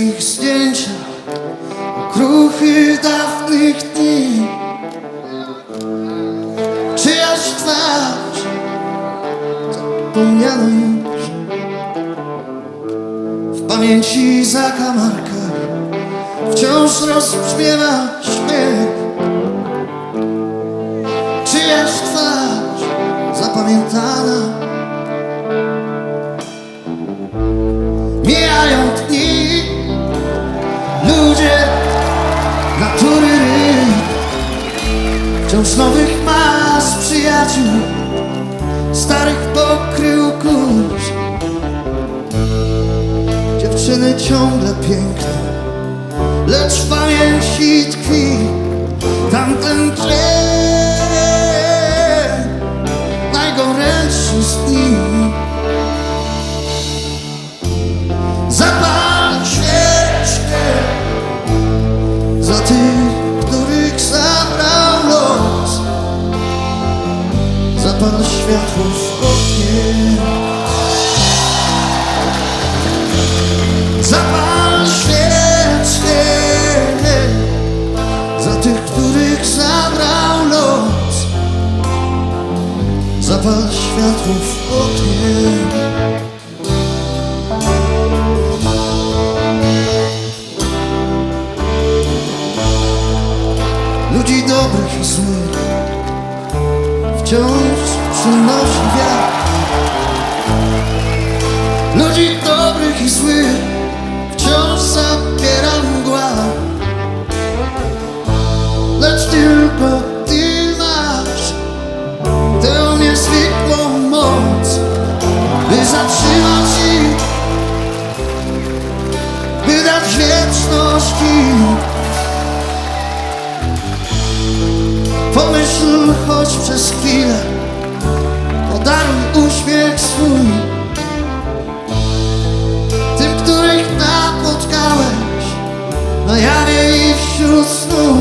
kiepskich zdjęciach, okruchy dawnych dni. Czyjaś twarz zapomniano już w pamięci zakamarka wciąż rozbrzmiewa Ludzie Natury ryb Wciąż nowych mas przyjaciół Starych pokrył kurz. Dziewczyny ciągle piękne Lecz w pamięci tkwi Tamten tlen Najgorętszy z dni Zapal światło w oknie. Zapal świeczkę Za tych, których zabrał los Zapal światło w oknie wciąż przynosi wiatr. Ludzi dobrych i złych wciąż zabiera mgła. Lecz tylko Ty masz tę niezwykłą moc, by zatrzymać ich, by dać wieczność im. Pomyśl choć przez chwilę Podaruj uśmiech swój. Tym, których napotkałeś Na jawie i wśród snu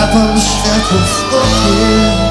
Zapal światło w oknie